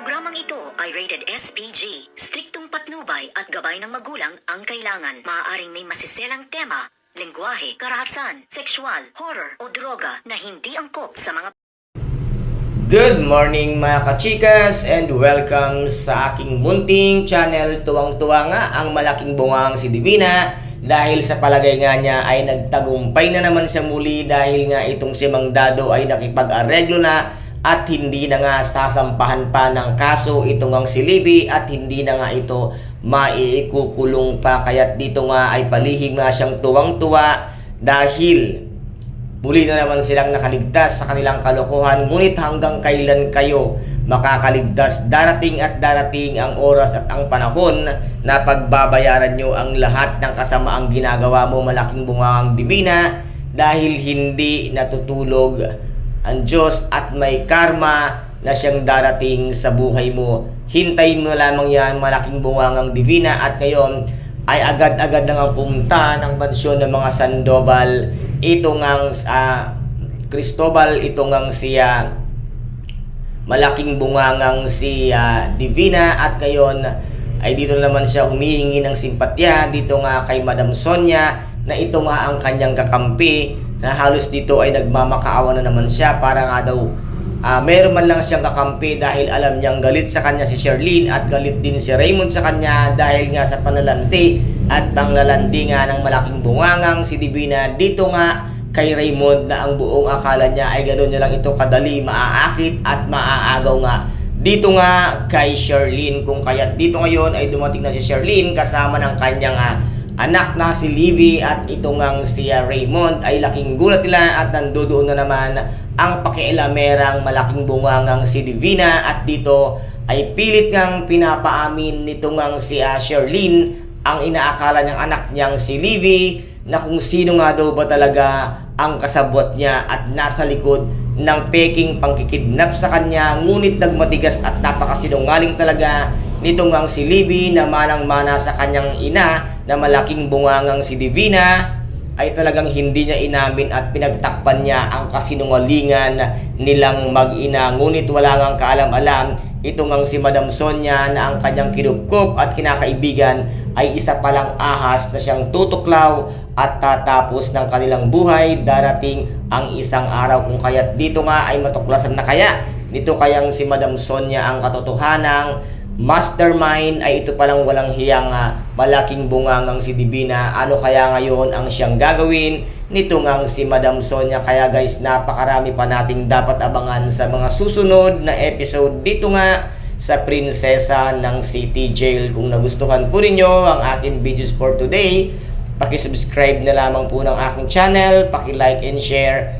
Programang ito ay rated SPG. Striktong patnubay at gabay ng magulang ang kailangan. Maaaring may masiselang tema, lengguwahe, karahasan, sexual, horror o droga na hindi angkop sa mga Good morning mga kachikas and welcome sa aking munting channel. Tuwang-tuwa nga ang malaking bungang si Divina dahil sa palagay nga niya ay nagtagumpay na naman siya muli dahil nga itong si Mang Dado ay nakipag-areglo na at hindi na nga sasampahan pa ng kaso itong ang si Libby at hindi na nga ito maiikukulong pa kaya't dito nga ay palihim nga siyang tuwang-tuwa dahil Muli na naman silang nakaligtas sa kanilang kalokohan, ngunit hanggang kailan kayo makakaligtas? Darating at darating ang oras at ang panahon na pagbabayaran nyo ang lahat ng kasamaang ginagawa mo malaking bungang dibina dahil hindi natutulog ang Diyos at may karma na siyang darating sa buhay mo. Hintayin mo lamang yan malaking bungangang divina. At ngayon ay agad-agad na nga pumunta ng mansyon ng mga Sandoval. Ito ngang ah, Cristobal ito ngang siya. Malaking bungangang si ah, Divina. At ngayon ay dito naman siya humihingi ng simpatya. Dito nga kay Madam Sonia na ito nga ang kanyang kakampi na halos dito ay nagmamakaawa na naman siya. Para nga daw ah, meron man lang siyang kakampi dahil alam niyang galit sa kanya si Sherlyn at galit din si Raymond sa kanya dahil nga sa panalansi at panglalandi nga ng malaking bungangang si Divina. Dito nga kay Raymond na ang buong akala niya ay gano'n niya lang ito kadali maaakit at maaagaw nga. Dito nga kay Sherlyn kung kaya dito ngayon ay dumating na si Sherlyn kasama ng kanyang ah, anak na si Livy at ito ngang si Raymond ay laking gulat nila at nandoon na naman ang pakialamerang malaking bungangang si Divina at dito ay pilit ngang pinapaamin nito ngang si ah, Sherlyn ang inaakala niyang anak niyang si Livy na kung sino nga daw ba talaga ang kasabwat niya at nasa likod ng peking pangkikidnap sa kanya. Ngunit nagmatigas at napakasinungaling talaga nito ngang si Libby na manang-mana sa kanyang ina na malaking bungangang si Divina ay talagang hindi niya inamin at pinagtakpan niya ang kasinungalingan nilang mag-ina. Ngunit wala ngang kaalam-alam ito ngang si Madam Sonia na ang kanyang kinupkup at kinakaibigan ay isa palang ahas na siyang tutuklaw at tatapos ng kanilang buhay. Darating ang isang araw kung kaya't dito nga ay matuklasan na kaya. Nito kayang si Madam Sonia ang katotohanang mastermind ay ito palang walang hiyang ah, malaking bungangang si Divina. Ano kaya ngayon ang siyang gagawin? Nito ngang si Madam Sonia. Kaya guys napakarami pa nating dapat abangan sa mga susunod na episode dito nga sa Prinsesa ng City Jail. Kung nagustuhan po ninyo ang aking videos for today Paki-subscribe na lamang po ng aking channel, paki-like and share